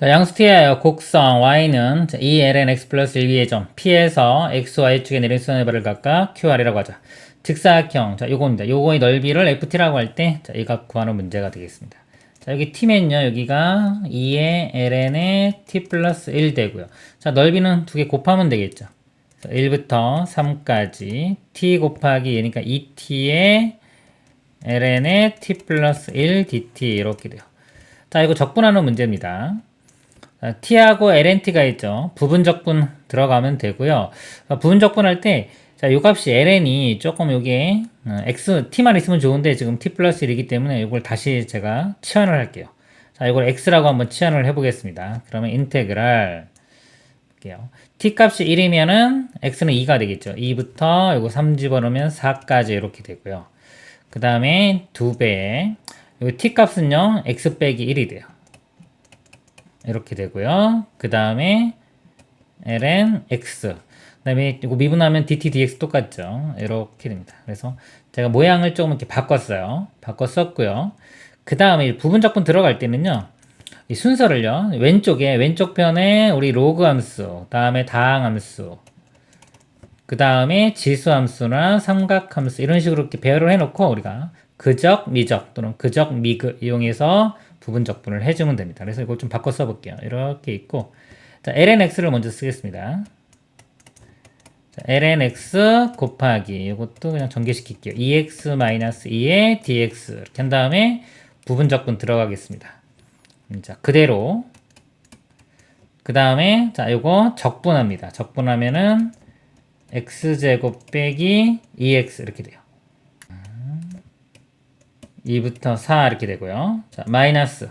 자, 양수티의 곡선 y는 자, e ln x 플러스 1위의 점 p에서 x, y축에 내린 수선의 발을 각각 qr이라고 하자. 직사각형, 자, 요겁니다. 요거의 넓이를 ft라고 할 때, 자, 이 값 구하는 문제가 되겠습니다. 자, 여기 t면요, 여기가 2의 ln의 t 플러스 1 되고요. 자, 넓이는 두 개 곱하면 되겠죠. 1부터 3까지 t 곱하기 얘니까 2t의 ln의 t 플러스 1 dt 이렇게 돼요. 자, 이거 적분하는 문제입니다. 자, t하고 lnt가 있죠. 부분 적분 들어가면 되고요. 어, 부분 적분 할 때, 자, 요 값이 ln이 조금 요게, 어, x, t만 있으면 좋은데 지금 t 플러스 1이기 때문에 이걸 다시 제가 치환을 할게요. 자, 이걸 x라고 한번 치환을 해보겠습니다. 그러면 인테그랄, 볼게요. t 값이 1이면은 x는 2가 되겠죠. 2부터 요거 3 집어넣으면 4까지 이렇게 되고요. 그 다음에 2배, 요 t 값은요, x 빼기 1이 돼요. 이렇게 되고요. 그 다음에 ln x. 그 다음에 이거 미분하면 dt dx 똑같죠. 이렇게 됩니다. 그래서 제가 모양을 조금 이렇게 바꿨어요. 바꿨었고요. 그 다음에 부분 적분 들어갈 때는요. 이 순서를요. 왼쪽에 왼쪽 편에 우리 로그 함수, 다음에 다항 함수, 그 다음에 지수 함수나 삼각 함수 이런 식으로 이렇게 배열을 해놓고 우리가 그적, 미적 또는 그적, 미그 이용해서 부분 적분을 해주면 됩니다. 그래서 이걸 좀 바꿔 써볼게요. 이렇게 있고 자, lnx를 먼저 쓰겠습니다. 자, lnx 곱하기 이것도 그냥 전개시킬게요. 2x-2의 dx 이렇게 한 다음에 부분 적분 들어가겠습니다. 자, 그대로 그 다음에 자, 요거 적분합니다. 적분하면은 x제곱 빼기 2x 이렇게 돼요. 2부터 4 이렇게 되고요. 자, 마이너스.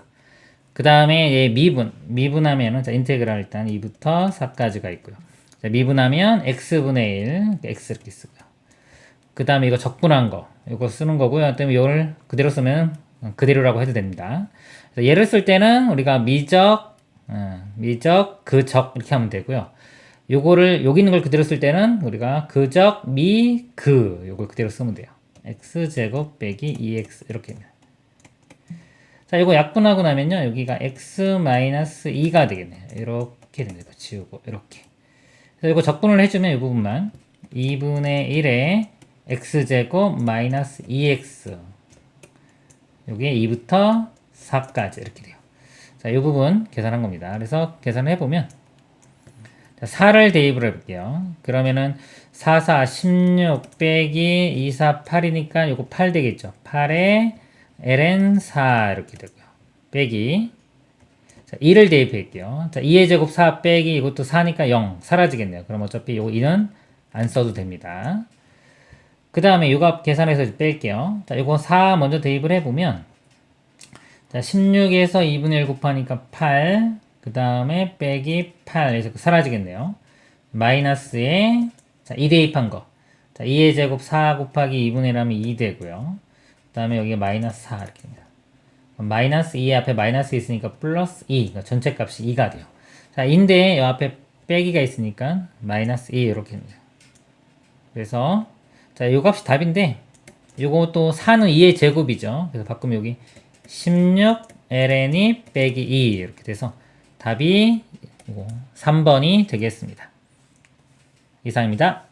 그 다음에 얘 미분. 미분하면은, 자, 인테그랄 일단 2부터 4까지가 있고요. 자, 미분하면 x분의 1, x 이렇게 쓰고요. 그 다음에 이거 적분한 거. 이거 쓰는 거고요. 때문에 이걸 그대로 쓰면 그대로라고 해도 됩니다. 얘를 쓸 때는 우리가 미적, 어, 미적, 그적 이렇게 하면 되고요. 요거를, 여기 있는 걸 그대로 쓸 때는 우리가 그적, 미, 그 요걸 그대로 쓰면 돼요. X제곱 빼기 2x 이렇게입니다. 자, 이거 약분하고 나면요. 여기가 x 마이너스 2가 되겠네요. 이렇게 됩니다. 지우고 이렇게. 그래서 이거 적분을 해주면 이 부분만 2분의 1에 x제곱 마이너스 2x 여기에 2부터 4까지 이렇게 돼요. 자, 이 부분 계산한 겁니다. 그래서 계산을 해보면 자, 4를 대입을 해볼게요. 그러면은 4, 4, 16 빼기 2, 4, 8이니까 요거 8 되겠죠. 8에 ln 4 이렇게 되고요. 빼기 자, 2를 대입할게요. 자, 2의 제곱 4 빼기 이것도 4니까 0 사라지겠네요. 그럼 어차피 요거 2는 안 써도 됩니다. 그 다음에 요값 계산해서 뺄게요. 자, 요거 4 먼저 대입을 해보면 자, 16에서 2분의 1 곱하니까 8, 그 다음에 빼기 8, 에서 사라지겠네요. 마이너스에 자, 2 대입한 거. 자, 2의 제곱 4 곱하기 2분의 1 하면 2 되고요. 그 다음에 여기가 마이너스 4 이렇게 됩니다. 마이너스 2의 앞에 마이너스 있으니까 플러스 2, 그러니까 전체 값이 2가 돼요. 자, 인데 이 앞에 빼기가 있으니까 마이너스 2 이렇게 됩니다. 그래서 자, 요 값이 답인데 요것도 4는 2의 제곱이죠. 그래서 바꾸면 여기 16 ln이 빼기 2 이렇게 돼서 답이 3번이 되겠습니다. 이상입니다.